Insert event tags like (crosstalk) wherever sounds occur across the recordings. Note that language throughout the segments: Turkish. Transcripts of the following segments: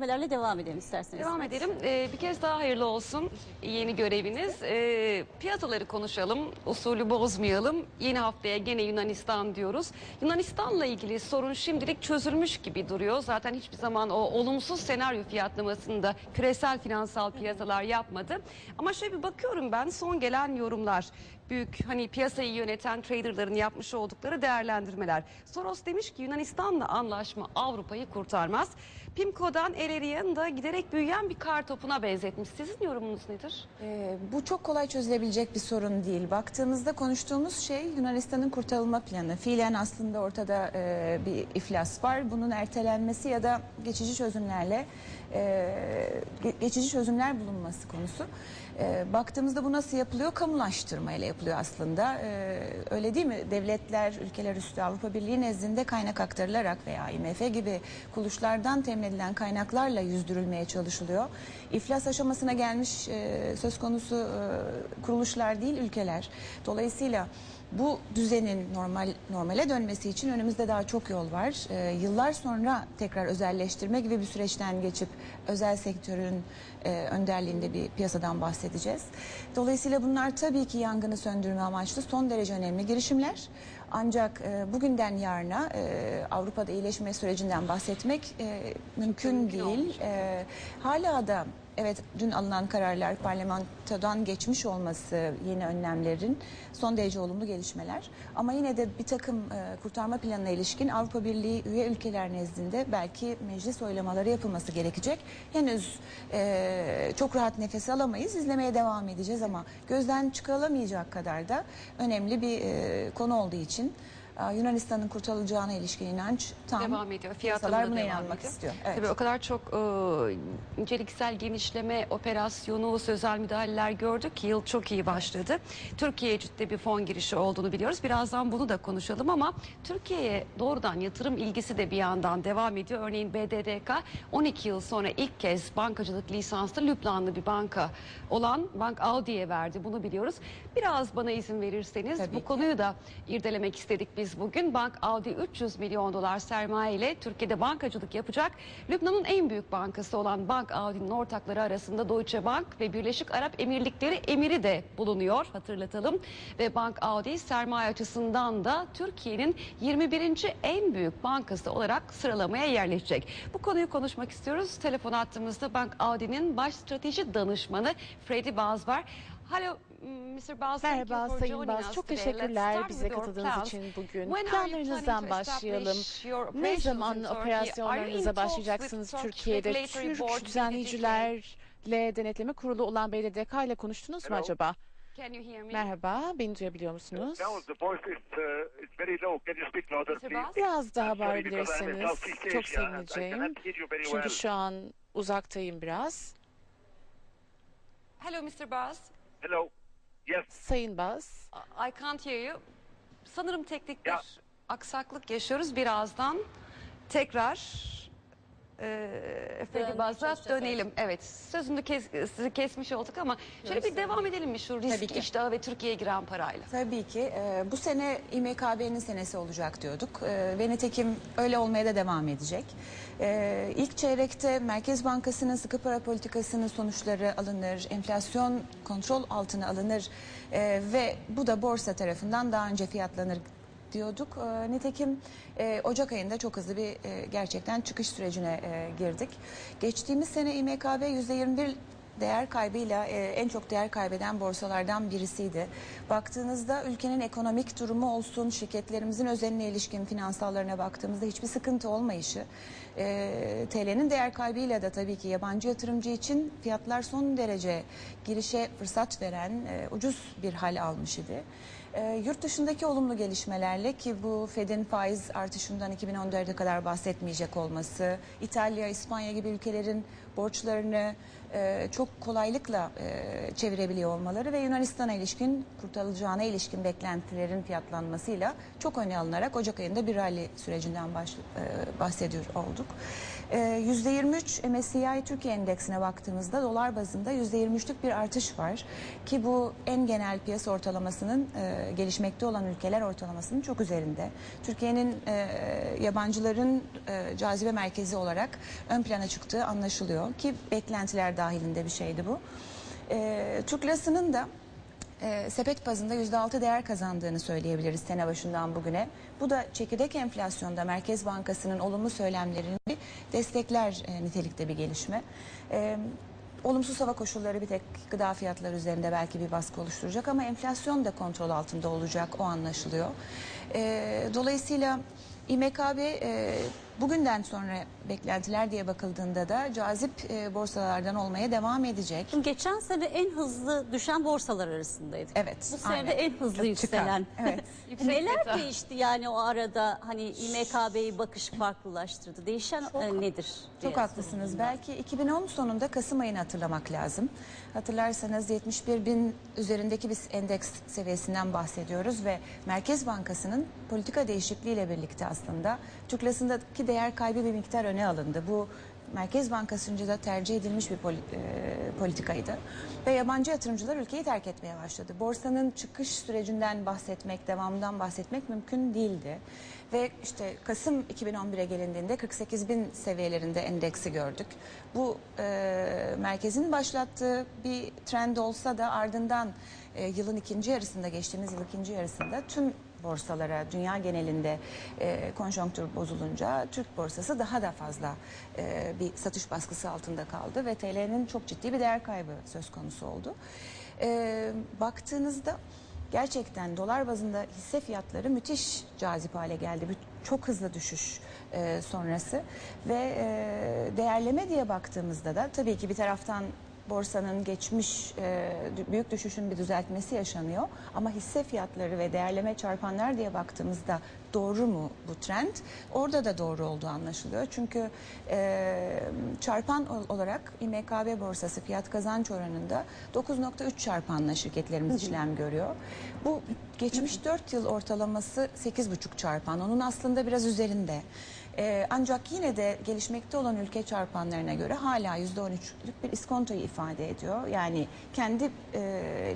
Haberlerle devam edelim isterseniz. Devam edelim. Ee, bir kez daha hayırlı olsun yeni göreviniz. Ee, piyasaları konuşalım, usulü bozmayalım. Yeni haftaya gene Yunanistan diyoruz. Yunanistan'la ilgili sorun şimdilik çözülmüş gibi duruyor. Zaten hiçbir zaman o olumsuz senaryo fiyatlamasında küresel finansal piyasalar yapmadı. Ama şöyle bir bakıyorum ben son gelen yorumlar. Büyük hani piyasayı yöneten traderların yapmış oldukları değerlendirmeler. Soros demiş ki Yunanistan'la anlaşma Avrupa'yı kurtarmaz. Pimco'dan Elerian da giderek büyüyen bir kar topuna benzetmiş. Sizin yorumunuz nedir? Ee, bu çok kolay çözülebilecek bir sorun değil. Baktığımızda konuştuğumuz şey Yunanistan'ın kurtarılma planı. Fiilen aslında ortada e, bir iflas var. Bunun ertelenmesi ya da geçici çözümlerle e, ge- geçici çözümler bulunması konusu. E, baktığımızda bu nasıl yapılıyor? Kamulaştırma ile yapılıyor aslında. E, öyle değil mi? Devletler, ülkeler üstü Avrupa Birliği nezdinde kaynak aktarılarak veya IMF gibi kuruluşlardan temin edilen kaynaklarla yüzdürülmeye çalışılıyor. İflas aşamasına gelmiş e, söz konusu e, kuruluşlar değil ülkeler. Dolayısıyla bu düzenin normal normale dönmesi için önümüzde daha çok yol var. E, yıllar sonra tekrar özelleştirme gibi bir süreçten geçip özel sektörün e, önderliğinde bir piyasadan bahsedeceğiz. Dolayısıyla bunlar tabii ki yangını söndürme amaçlı son derece önemli girişimler. Ancak e, bugünden yarına e, Avrupa'da iyileşme sürecinden bahsetmek e, mümkün, Mümkün değil. E, hala da evet dün alınan kararlar parlamentodan geçmiş olması yeni önlemlerin son derece olumlu gelişmeler. Ama yine de bir takım e, kurtarma planına ilişkin Avrupa Birliği üye ülkeler nezdinde belki meclis oylamaları yapılması gerekecek. Henüz e, çok rahat nefes alamayız. izlemeye devam edeceğiz ama gözden çıkarılamayacak kadar da önemli bir e, konu olduğu için Yunanistan'ın kurtarılacağına ilişkin inanç tam devam ediyor. da buna inanmak ediyor. istiyor. Evet. Tabii o kadar çok e, niceliksel genişleme operasyonu, sözel müdahaleler gördük ki yıl çok iyi başladı. Türkiye'ye ciddi bir fon girişi olduğunu biliyoruz. Birazdan bunu da konuşalım ama Türkiye'ye doğrudan yatırım ilgisi de bir yandan devam ediyor. Örneğin BDDK 12 yıl sonra ilk kez bankacılık lisanslı Lübnanlı bir banka olan Bank Audi'ye verdi. Bunu biliyoruz. Biraz bana izin verirseniz Tabii bu ki. konuyu da irdelemek istedik biz bugün. Bank Audi 300 milyon dolar sermaye ile Türkiye'de bankacılık yapacak. Lübnan'ın en büyük bankası olan Bank Audi'nin ortakları arasında Deutsche Bank ve Birleşik Arap Emirlikleri emiri de bulunuyor hatırlatalım. Ve Bank Audi sermaye açısından da Türkiye'nin 21. en büyük bankası olarak sıralamaya yerleşecek. Bu konuyu konuşmak istiyoruz. Telefon attığımızda Bank Audi'nin baş strateji danışmanı Freddy Baz var. Hello, Mr. Baz. thank you Merhaba for Sayın joining Baz. us Çok teşekkürler start bize katıldığınız için bugün. Planlarınızdan başlayalım. establish your Ne zaman in Turkey? Are you in operasyonlarınıza başlayacaksınız Türkiye'de? Türk düzenleyicilerle denetleme kurulu olan BDDK ile konuştunuz mu acaba? Can you hear me? Merhaba, beni duyabiliyor musunuz? Uh? Biraz daha bağırabilirsiniz. Çok sevineceğim. Çünkü şu an uzaktayım biraz. Hello Mr. Baz. Hello. Yes. Sayın Baz, I can't hear you. Sanırım teknik bir Ya. aksaklık yaşıyoruz. Birazdan tekrar e, Freddy Dönmeye çalışacağız, dönelim. Evet. Sözünü kes, sizi kesmiş olduk ama şöyle bir devam edelim mi şu risk ki. iştahı ve Türkiye'ye giren parayla? Tabii ki. Ee, bu sene İMKB'nin senesi olacak diyorduk. Ee, ve nitekim öyle olmaya da devam edecek. Ee, ilk çeyrekte Merkez Bankası'nın sıkı para politikasının sonuçları alınır, enflasyon kontrol altına alınır Ee, ve bu da borsa tarafından daha önce fiyatlanır diyorduk. Ee, nitekim e, Ocak ayında çok hızlı bir e, gerçekten çıkış sürecine e, girdik. Geçtiğimiz sene İMKB %21 değer kaybıyla e, en çok değer kaybeden borsalardan birisiydi. Baktığınızda ülkenin ekonomik durumu olsun, şirketlerimizin özeline ilişkin finansallarına baktığımızda hiçbir sıkıntı olmayışı, e, TL'nin değer kaybıyla da tabii ki yabancı yatırımcı için fiyatlar son derece girişe fırsat veren e, ucuz bir hal almış idi. E, yurt dışındaki olumlu gelişmelerle ki bu Fed'in faiz artışından 2014'e kadar bahsetmeyecek olması, İtalya, İspanya gibi ülkelerin borçlarını e, çok kolaylıkla e, çevirebiliyor olmaları ve Yunanistan'a ilişkin kurtarılacağına ilişkin beklentilerin fiyatlanmasıyla çok öne alınarak Ocak ayında bir rally sürecinden baş, e, bahsediyor olduk. Ee, %23 MSCI Türkiye endeksine baktığımızda dolar bazında %23'lük bir artış var. Ki bu en genel piyasa ortalamasının e, gelişmekte olan ülkeler ortalamasının çok üzerinde. Türkiye'nin e, yabancıların e, cazibe merkezi olarak ön plana çıktığı anlaşılıyor. Ki beklentiler dahilinde bir şeydi bu. Türk lirasının da sepet bazında %6 değer kazandığını söyleyebiliriz sene başından bugüne. Bu da çekirdek enflasyonda Merkez Bankası'nın olumlu söylemlerini destekler e, nitelikte bir gelişme. E, olumsuz hava koşulları bir tek gıda fiyatları üzerinde belki bir baskı oluşturacak ama enflasyon da kontrol altında olacak o anlaşılıyor. E, dolayısıyla İMKB e, bugünden sonra beklentiler diye bakıldığında da cazip e, borsalardan olmaya devam edecek. Geçen sene en hızlı düşen borsalar arasındaydı. Evet, Bu sene aynen. de en hızlı Çıkar. yükselen. Evet. (laughs) Neler değişti yani o arada hani İMKB'yi bakış farklılaştırdı. Değişen e, nedir? Çok haklısınız. Belki 2010 sonunda Kasım ayını hatırlamak lazım. Hatırlarsanız 71 bin üzerindeki bir endeks seviyesinden bahsediyoruz ve Merkez Bankası'nın politika değişikliğiyle birlikte aslında Türk lirasındaki değer kaybı bir miktar öne alındı. Bu Merkez Bankası'nca da tercih edilmiş bir e, politikaydı. Ve yabancı yatırımcılar ülkeyi terk etmeye başladı. Borsanın çıkış sürecinden bahsetmek, devamından bahsetmek mümkün değildi. Ve işte Kasım 2011'e gelindiğinde 48 bin seviyelerinde endeksi gördük. Bu e, merkezin başlattığı bir trend olsa da ardından e, yılın ikinci yarısında, geçtiğimiz yıl ikinci yarısında tüm borsalara dünya genelinde e, konjonktür bozulunca Türk borsası daha da fazla e, bir satış baskısı altında kaldı ve TL'nin çok ciddi bir değer kaybı söz konusu oldu. E, baktığınızda gerçekten dolar bazında hisse fiyatları müthiş cazip hale geldi. Bir- Çok hızlı düşüş e, sonrası ve e, değerleme diye baktığımızda da tabii ki bir taraftan borsanın geçmiş e, büyük düşüşün bir düzeltmesi yaşanıyor. Ama hisse fiyatları ve değerleme çarpanlar diye baktığımızda doğru mu bu trend? Orada da doğru olduğu anlaşılıyor. Çünkü e, çarpan ol- olarak İMKB borsası fiyat kazanç oranında 9.3 çarpanla şirketlerimiz işlem görüyor. Bu geçmiş 4 yıl ortalaması 8.5 çarpan. Onun aslında biraz üzerinde. Ee, ancak yine de gelişmekte olan ülke çarpanlarına göre hala %13'lük bir iskontoyu ifade ediyor. Yani kendi e,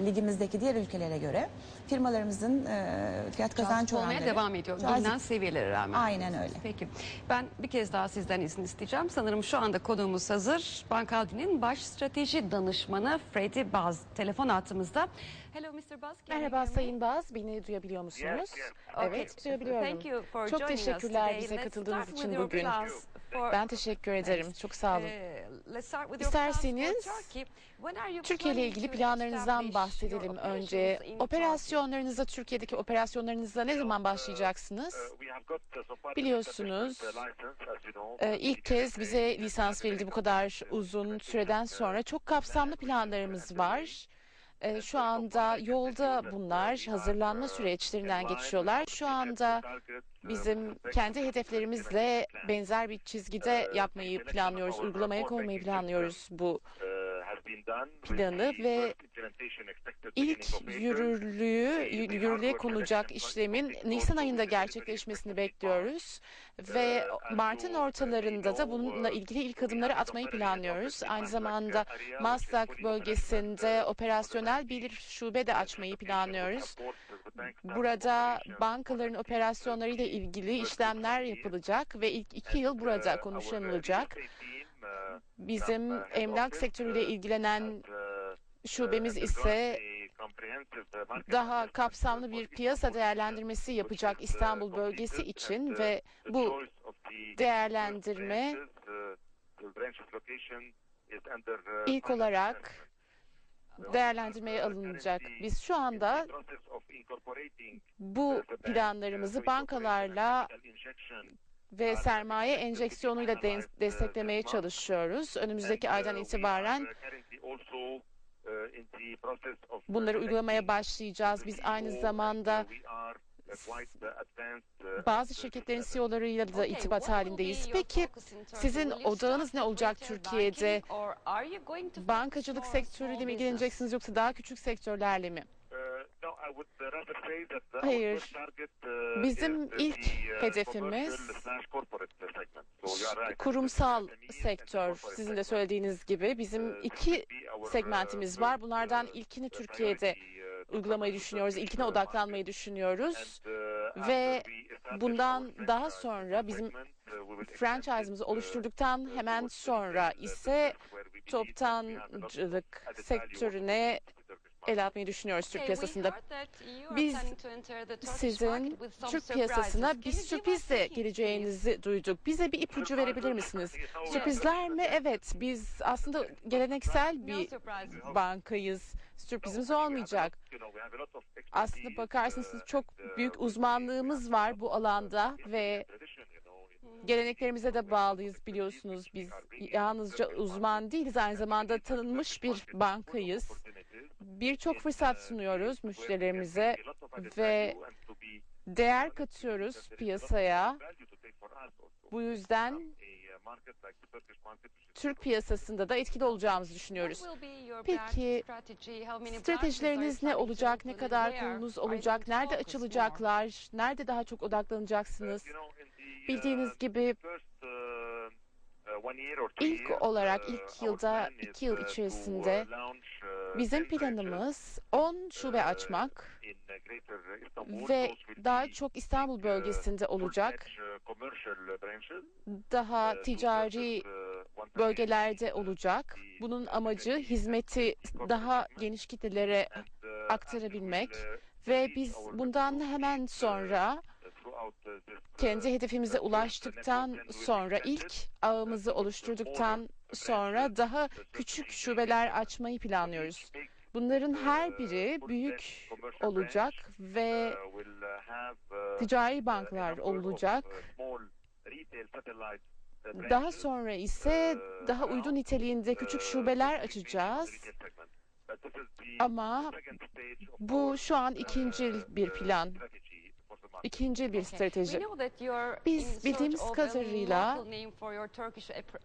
ligimizdeki diğer ülkelere göre firmalarımızın e, fiyat kazanç oranları devam ediyor. cazip. Bilinen seviyelere rağmen. Aynen öyle. Peki. Ben bir kez daha sizden izin isteyeceğim. Sanırım şu anda konuğumuz hazır. Bankaldi'nin baş strateji danışmanı Freddy Baz telefon hattımızda. Hello Mr. Baz. Merhaba? Sayın Baz, beni duyabiliyor musunuz? Yes, yes. Evet, Okay. duyabiliyorum. Thank you for Çok teşekkürler today. bize Let's katıldığınız için bugün. Ben teşekkür ederim. Çok sağ olun. For İsterseniz Türkiye ile ilgili planlarınızdan bahsedelim önce. Turkey? Operasyonlarınıza, Türkiye'deki operasyonlarınıza ne zaman başlayacaksınız? Biliyorsunuz. Ee, ilk kez bize lisans verildi bu kadar uzun süreden sonra. Çok kapsamlı planlarımız var. Ee, Şu anda yolda bunlar hazırlanma süreçlerinden geçiyorlar. Şu anda bizim kendi hedeflerimizle benzer bir çizgide yapmayı planlıyoruz, uygulamaya koymayı planlıyoruz bu planı ve ilk yürürlüğü, yürürlüğe konacak işlemin Nisan ayında gerçekleşmesini bekliyoruz ve Mart'ın ortalarında da bununla ilgili ilk adımları atmayı planlıyoruz. Aynı zamanda Maslak bölgesinde operasyonel bir şube de açmayı planlıyoruz. Burada bankaların operasyonlarıyla ilgili işlemler yapılacak ve ilk iki yıl burada konuşulacak. Bizim emlak sektörüyle ilgilenen şubemiz ise daha kapsamlı bir piyasa değerlendirmesi yapacak İstanbul bölgesi için ve bu değerlendirme ilk olarak değerlendirmeye alınacak. Biz şu anda bu planlarımızı bankalarla ve sermaye enjeksiyonuyla de- desteklemeye çalışıyoruz. Önümüzdeki aydan itibaren bunları uygulamaya başlayacağız. Biz aynı zamanda bazı şirketlerin CEO'larıyla da be halindeyiz. Peki sizin odağınız ne olacak Türkiye'de? Bankacılık sektörüyle mi ilgileneceksiniz yoksa daha küçük sektörlerle mi? Hayır. our first target, uh, Bizim ilk uh, hedefimiz kurumsal sektör. Sizin de söylediğiniz gibi bizim Uh, iki uh, segmentimiz var. Bunlardan uh, ilkini uh, Türkiye'de uh, uygulamayı düşünüyoruz. İlkine odaklanmayı düşünüyoruz. Uh, Ve bundan daha sonra bizim uh, franchise'ımızı uh, oluşturduktan uh, hemen sonra uh, ise toptancılık sektörüne to the Turkish market. el atmayı düşünüyoruz Türk piyasasında. Biz Sizin Türk piyasasına bir sürprizle geleceğinizi duyduk. Bize bir ipucu verebilir misiniz? Sürprizler mi? Evet, biz aslında geleneksel bir bankayız. Sürprizimiz olmayacak. Aslında bakarsanız çok büyük uzmanlığımız var bu alanda ve geleneklerimize de bağlıyız biliyorsunuz. Biz yalnızca uzman değiliz, aynı zamanda tanınmış bir bankayız. Birçok fırsat sunuyoruz müşterilerimize ve değer katıyoruz piyasaya. Bu yüzden Türk piyasasında da etkili olacağımızı düşünüyoruz. Peki, Stratejileriniz ne olacak? Ne kadar you olacak? Nerede açılacaklar? Nerede daha çok odaklanacaksınız? Bildiğiniz gibi ilk olarak ilk yılda, iki yıl içerisinde bizim planımız 10 şube açmak ve daha çok İstanbul bölgesinde olacak, daha ticari bölgelerde olacak. Bunun amacı hizmeti daha geniş kitlelere aktarabilmek ve biz bundan hemen sonra kendi hedefimize ulaştıktan sonra ilk ağımızı oluşturduktan sonra daha küçük şubeler açmayı planlıyoruz. Bunların her biri büyük olacak ve ticari banklar olacak. Daha sonra ise daha uygun niteliğinde küçük şubeler açacağız. Ama bu şu an ikinci bir plan, ikinci bir strateji. Biz bildiğimiz kadarıyla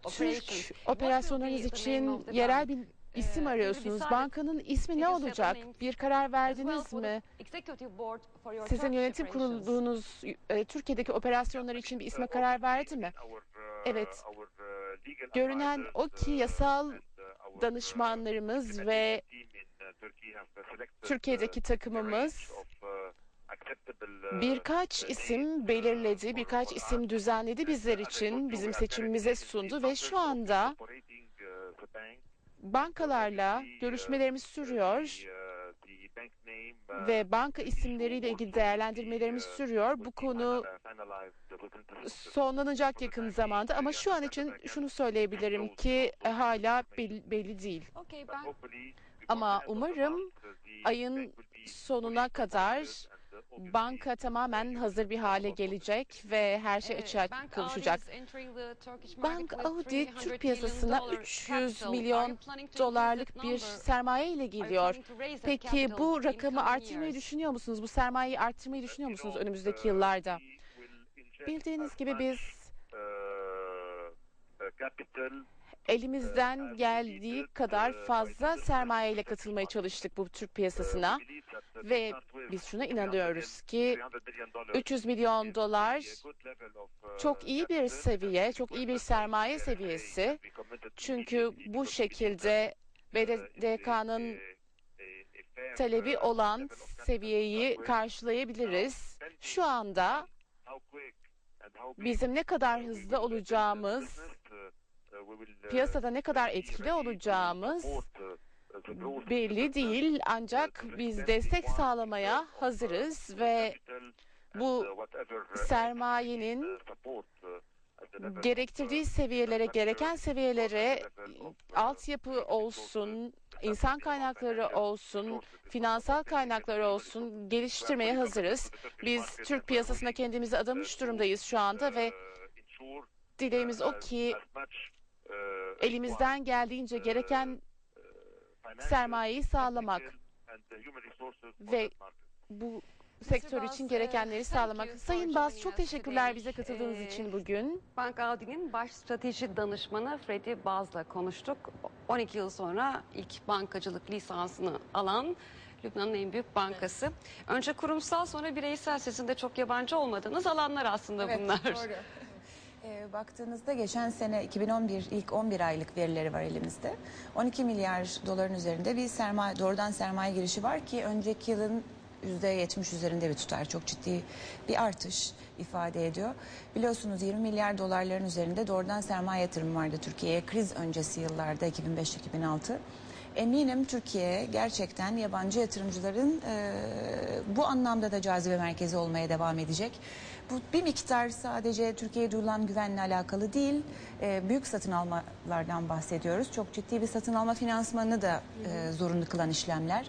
Türk operasyonlarınız için yerel bir isim Ee, arıyorsunuz. Bankanın ismi ne olacak? Bir karar verdiniz mi? Sizin yönetim kurulduğunuz e, Türkiye'deki operasyonlar için bir isme karar verdi mi? Evet. Görünen o ki yasal danışmanlarımız ve Türkiye'deki takımımız birkaç isim belirledi, birkaç isim düzenledi bizler için, bizim seçimimize sundu ve şu anda bankalarla görüşmelerimiz sürüyor. ve banka isimleriyle ilgili değerlendirmelerimiz sürüyor. Bu konu sonlanacak yakın zamanda ama şu an için şunu söyleyebilirim ki hala belli, değil. Ama umarım ayın sonuna kadar banka tamamen hazır bir hale gelecek ve her şey açığa Bank kavuşacak. Bank Audi 300 Türk piyasasına million dollar 300 capital. Are milyon dolarlık bir sermaye ile geliyor. Peki bu rakamı artırmayı düşünüyor musunuz? Bu sermayeyi arttırmayı düşünüyor musunuz önümüzdeki yıllarda? Bildiğiniz gibi biz elimizden geldiği kadar fazla sermayeyle katılmaya çalıştık bu Türk piyasasına ve biz şuna inanıyoruz ki 300 milyon dolar çok iyi bir seviye, çok iyi bir sermaye seviyesi. Çünkü bu şekilde BDDK'nın talebi olan seviyeyi karşılayabiliriz. Şu anda bizim ne kadar hızlı olacağımız, piyasada ne kadar etkili olacağımız belli değil ancak biz destek sağlamaya hazırız ve bu sermayenin gerektirdiği seviyelere, gereken seviyelere altyapı olsun, insan kaynakları olsun, finansal kaynakları olsun geliştirmeye hazırız. Biz Türk piyasasına kendimizi adamış durumdayız şu anda ve dileğimiz o ki elimizden geldiğince gereken sermayeyi sağlamak ve bu sektör için gerekenleri sağlamak. Sayın Baz çok teşekkürler bize katıldığınız için bugün. Bank Audi'nin baş strateji danışmanı Freddy Baz'la konuştuk. 12 yıl sonra ilk bankacılık lisansını alan Lübnan'ın en büyük bankası. Önce kurumsal sonra bireysel sizin de çok yabancı olmadığınız alanlar aslında Evet, bunlar. doğru. Ee, baktığınızda geçen sene 2011 ilk 11 aylık verileri var elimizde. 12 milyar doların üzerinde bir sermaye doğrudan sermaye girişi var ki önceki yılın %70 üzerinde bir tutar. Çok ciddi bir artış ifade ediyor. Biliyorsunuz 20 milyar dolarların üzerinde doğrudan sermaye yatırımı vardı Türkiye'ye kriz öncesi yıllarda 2005-2006. Eminim Türkiye gerçekten yabancı yatırımcıların e, bu anlamda da cazibe merkezi olmaya devam edecek. Bu bir miktar sadece Türkiye'ye duyulan güvenle alakalı değil, e, büyük satın almalardan bahsediyoruz. Çok ciddi bir satın alma finansmanını da e, zorunlu kılan işlemler.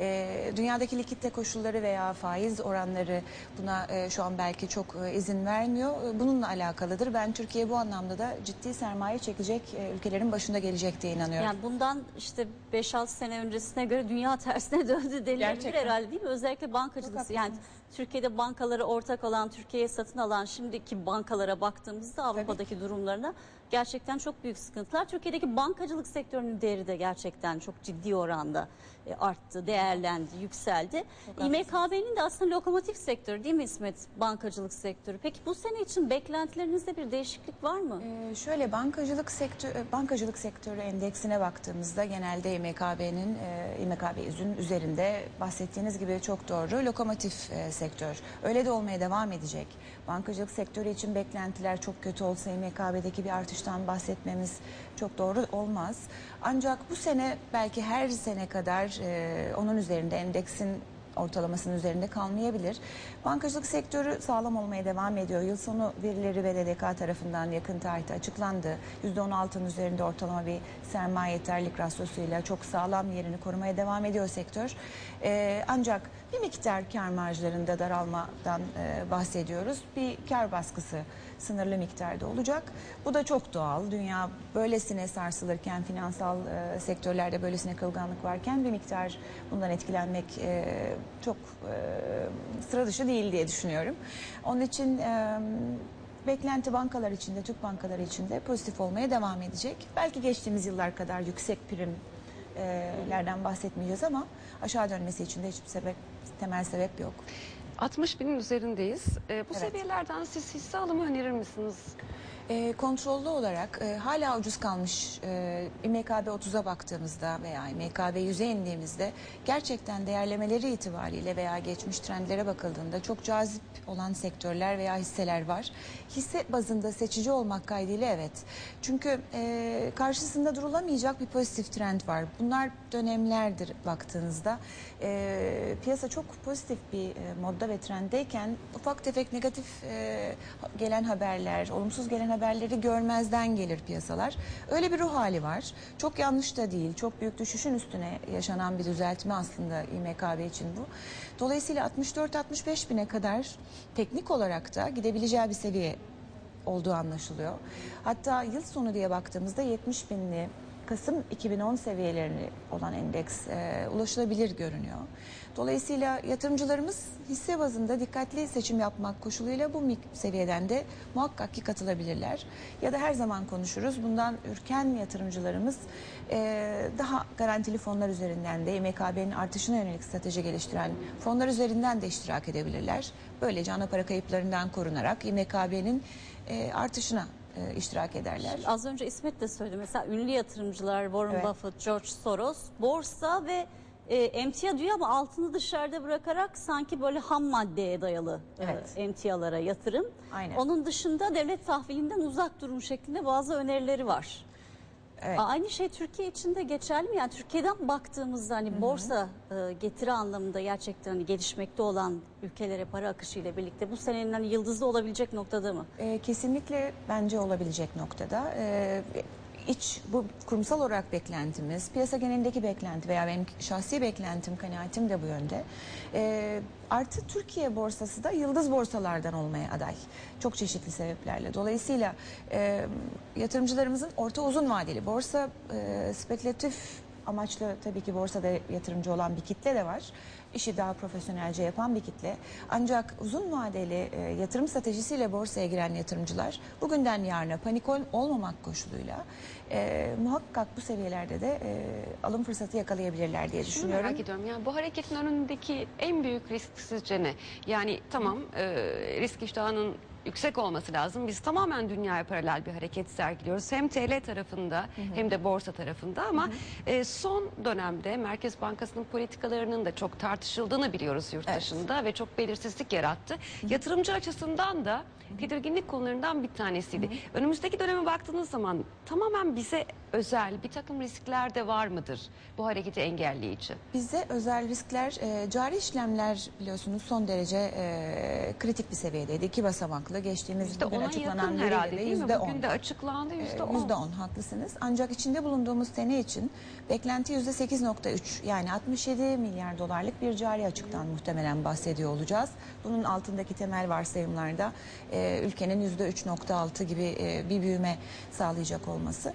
E, dünyadaki likitte koşulları veya faiz oranları buna e, şu an belki çok e, izin vermiyor. E, bununla alakalıdır. Ben Türkiye bu anlamda da ciddi sermaye çekecek e, ülkelerin başında gelecek diye inanıyorum. Yani bundan işte 5-6 sene öncesine göre dünya (laughs) tersine döndü denilebilir Gerçekten. herhalde değil mi? Özellikle bankacılık. Yani Türkiye'de bankaları ortak olan, Türkiye'ye satın alan şimdiki bankalara baktığımızda Avrupa'daki durumlarına gerçekten çok büyük sıkıntılar. Türkiye'deki bankacılık sektörünün değeri de gerçekten çok ciddi oranda e, arttı, değerlendi, yükseldi. İMKB'nin de aslında lokomotif sektörü değil mi İsmet? Bankacılık sektörü. Peki bu sene için beklentilerinizde bir değişiklik var mı? Ee, şöyle bankacılık sektörü bankacılık sektörü endeksine baktığımızda genelde İMKB'nin e, İMKB üzerinde bahsettiğiniz gibi çok doğru lokomotif e, sektör. Öyle de olmaya devam edecek. Bankacılık sektörü için beklentiler çok kötü olsa İMKB'deki bir artıştan bahsetmemiz çok doğru olmaz. Ancak bu sene belki her sene kadar e, onun üzerinde endeksin ortalamasının üzerinde kalmayabilir. Bankacılık sektörü sağlam olmaya devam ediyor. Yıl sonu verileri ve DDK tarafından yakın tarihte açıklandı. %16'nın üzerinde ortalama bir sermaye yeterlik rasyosuyla çok sağlam yerini korumaya devam ediyor sektör. Ee, ancak bir miktar kar marjlarında daralmadan e, bahsediyoruz. Bir kar baskısı sınırlı miktarda olacak. Bu da çok doğal. Dünya böylesine sarsılırken, finansal e, sektörlerde böylesine kırılganlık varken bir miktar bundan etkilenmek e, çok e, sıra dışı değil diye düşünüyorum. Onun için e, beklenti bankalar içinde, Türk bankaları içinde pozitif olmaya devam edecek. Belki geçtiğimiz yıllar kadar yüksek primlerden bahsetmeyeceğiz ama aşağı dönmesi için de hiçbir sebep, temel sebep yok. 60 binin üzerindeyiz. Ee, bu seviyelerden siz hisse alımı önerir misiniz? E, kontrollü olarak e, hala ucuz kalmış e, İMKB 30'a baktığımızda veya İMKB 100'e indiğimizde gerçekten değerlemeleri itibariyle veya geçmiş trendlere bakıldığında çok cazip olan sektörler veya hisseler var. Hisse bazında seçici olmak kaydıyla evet. Çünkü e, karşısında durulamayacak bir pozitif trend var. Bunlar dönemlerdir baktığınızda. E, piyasa çok pozitif bir e, modda ve trenddeyken ufak tefek negatif e, gelen haberler, olumsuz gelen haberleri görmezden gelir piyasalar. Öyle bir ruh hali var. Çok yanlış da değil. Çok büyük düşüşün üstüne yaşanan bir düzeltme aslında İMKB için bu. Dolayısıyla 64-65 bine kadar teknik olarak da gidebileceği bir seviye olduğu anlaşılıyor. Hatta yıl sonu diye baktığımızda 70 binli Kasım 2010 seviyelerini olan endeks e, ulaşılabilir görünüyor. Dolayısıyla yatırımcılarımız hisse bazında dikkatli seçim yapmak koşuluyla bu seviyeden de muhakkak ki katılabilirler. Ya da her zaman konuşuruz. Bundan ürken yatırımcılarımız e, daha garantili fonlar üzerinden de MKB'nin artışına yönelik strateji geliştiren fonlar üzerinden de iştirak edebilirler. Böylece ana para kayıplarından korunarak İMKB'nin e, artışına e, iştirak ederler. Az önce İsmet de söyledi. Mesela ünlü yatırımcılar Warren Evet. Buffett, George Soros borsa ve e, emtia diyor ama altını dışarıda bırakarak sanki böyle ham maddeye dayalı Evet. e, emtialara yatırım. Aynen. Onun dışında devlet tahvilinden uzak durun şeklinde bazı önerileri var. Evet. Aynı şey Türkiye için de geçerli mi? Yani Türkiye'den baktığımızda hani borsa e, getiri anlamında gerçekten hani gelişmekte olan ülkelere para akışı ile birlikte bu senenin hani yıldızı olabilecek noktada mı? E, kesinlikle bence olabilecek noktada. E, iç bu kurumsal olarak beklentimiz, piyasa genelindeki beklenti veya benim şahsi beklentim, kanaatim de bu yönde. E, artı Türkiye borsası da yıldız borsalardan olmaya aday. Çok çeşitli sebeplerle. Dolayısıyla e, yatırımcılarımızın orta uzun vadeli borsa e, spekülatif amaçlı tabii ki borsada yatırımcı olan bir kitle de var. İşi daha profesyonelce yapan bir kitle. Ancak uzun vadeli e, yatırım stratejisiyle borsaya giren yatırımcılar bugünden yarına panik ol- olmamak koşuluyla e, muhakkak bu seviyelerde de e, alım fırsatı yakalayabilirler diye Şunu düşünüyorum. merak ediyorum. Yani bu hareketin önündeki en büyük risk sizce ne? Yani tamam e, risk iştahının yüksek olması lazım. Biz tamamen dünyaya paralel bir hareket sergiliyoruz. Hem TL tarafında hem de borsa tarafında ama e, son dönemde Merkez Bankası'nın politikalarının da çok tartışıldığını biliyoruz yurt Evet. dışında ve çok belirsizlik yarattı. Yatırımcı açısından da tedirginlik konularından bir tanesiydi. Önümüzdeki döneme baktığınız zaman tamamen bize özel bir takım riskler de var mıdır bu hareketi engelleyici? Bizde özel riskler, e, cari işlemler biliyorsunuz son derece e, kritik bir seviyedeydi. İki basamaklı geçtiğimiz ona açıklanan herhalde de değil mi? yüzde on. Bugün de açıklandı yüzde on. Yüzde on haklısınız. Ancak içinde bulunduğumuz sene için beklenti yüzde 8.3 yani 67 milyar dolarlık bir cari açıktan muhtemelen bahsediyor olacağız. Bunun altındaki temel varsayımlarda e, ülkenin yüzde 3.6 gibi e, bir büyüme sağlayacak olması.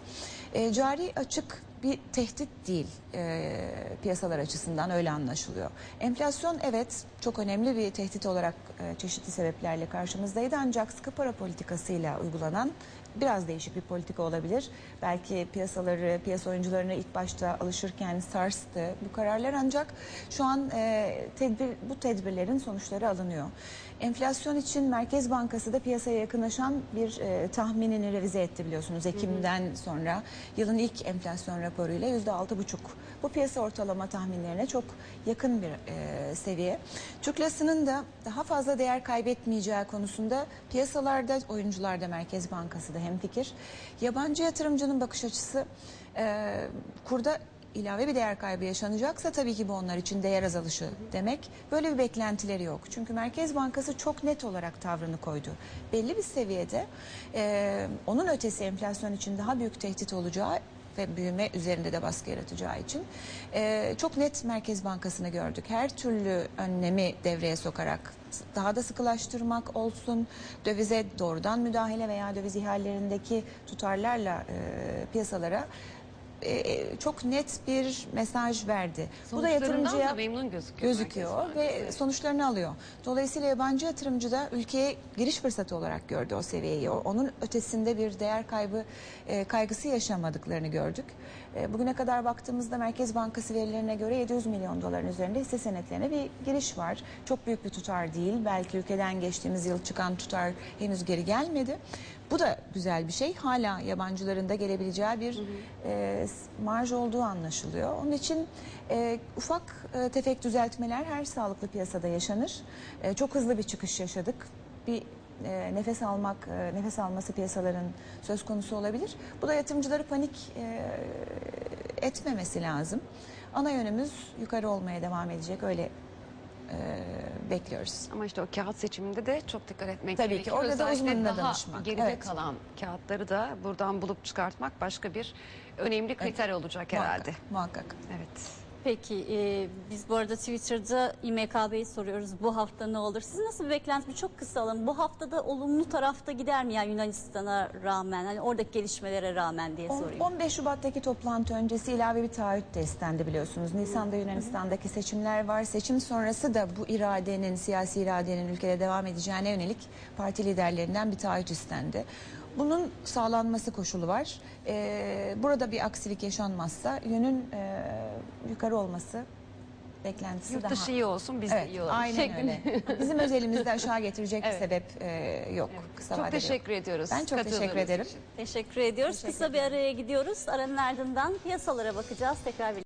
E, cari açık bir tehdit değil e, piyasalar açısından öyle anlaşılıyor. Enflasyon evet çok önemli bir tehdit olarak e, çeşitli sebeplerle karşımızdaydı ancak sıkı para politikasıyla uygulanan biraz değişik bir politika olabilir. Belki piyasaları, piyasa oyuncularına ilk başta alışırken sarstı bu kararlar ancak şu an e, tedbir, bu tedbirlerin sonuçları alınıyor. Enflasyon için Merkez Bankası da piyasaya yakınlaşan bir e, tahminini revize etti biliyorsunuz Ekim'den sonra yılın ilk enflasyon raporuyla yüzde altı buçuk. Bu piyasa ortalama tahminlerine çok yakın bir e, seviye. Türk lirasının da daha fazla değer kaybetmeyeceği konusunda piyasalarda oyuncularda Merkez Bankası da hemfikir. Yabancı yatırımcının bakış açısı e, kurda ilave bir değer kaybı yaşanacaksa tabii ki bu onlar için değer azalışı demek. Böyle bir beklentileri yok. Çünkü Merkez Bankası çok net olarak tavrını koydu. Belli bir seviyede e, onun ötesi enflasyon için daha büyük tehdit olacağı ve büyüme üzerinde de baskı yaratacağı için e, çok net Merkez Bankası'nı gördük. Her türlü önlemi devreye sokarak daha da sıkılaştırmak olsun, dövize doğrudan müdahale veya döviz ihalelerindeki tutarlarla e, piyasalara e, çok net bir mesaj verdi. Bu da yatırımcıya da memnun gözüküyor. gözüküyor ve sonuçlarını alıyor. Dolayısıyla yabancı yatırımcı da ülkeye giriş fırsatı olarak gördü o seviyeyi. Onun ötesinde bir değer kaybı e, kaygısı yaşamadıklarını gördük. E, bugüne kadar baktığımızda Merkez Bankası verilerine göre 700 milyon doların üzerinde hisse senetlerine bir giriş var. Çok büyük bir tutar değil. Belki ülkeden geçtiğimiz yıl çıkan tutar henüz geri gelmedi. Bu da güzel bir şey. Hala yabancıların da gelebileceği bir e, s- marj olduğu anlaşılıyor. Onun için e, ufak e, tefek düzeltmeler her sağlıklı piyasada yaşanır. E, çok hızlı bir çıkış yaşadık. Bir e, nefes almak, e, nefes alması piyasaların söz konusu olabilir. Bu da yatırımcıları panik e, etmemesi lazım. Ana yönümüz yukarı olmaya devam edecek. Öyle e, bekliyoruz. Ama işte o kağıt seçiminde de çok dikkat etmek Tabii ki, gerekiyor. orada da uzmanına danışmak. geride Evet. kalan kağıtları da buradan bulup çıkartmak başka bir önemli kriter olacak herhalde. Muhakkak. muhakkak. Evet. Peki e, biz bu arada Twitter'da İMKB'yi soruyoruz bu hafta ne olur? Siz nasıl bir beklenti? Çok kısa alın. Bu haftada olumlu tarafta gider mi yani Yunanistan'a rağmen? Hani oradaki gelişmelere rağmen diye sorayım. 15 Şubat'taki toplantı öncesi ilave bir taahhüt de istendi biliyorsunuz. Nisan'da Yunanistan'daki seçimler var. Seçim sonrası da bu iradenin, siyasi iradenin ülkede devam edeceğine yönelik parti liderlerinden bir taahhüt istendi. Bunun sağlanması koşulu var. Ee, burada bir aksilik yaşanmazsa yönün e, yukarı olması beklentisi Yurt daha... dışı iyi olsun biz de iyi olalım. aynen şeklinde. öyle. Bizim özelimizde aşağı getirecek Evet. bir sebep e, yok. Kısa Çok vadede yok. teşekkür ediyoruz. Ben çok teşekkür katıldığınız ederim. için. Teşekkür ediyoruz. Teşekkür Kısa bir araya gidiyoruz. Aranın ardından piyasalara bakacağız. Tekrar birlikte.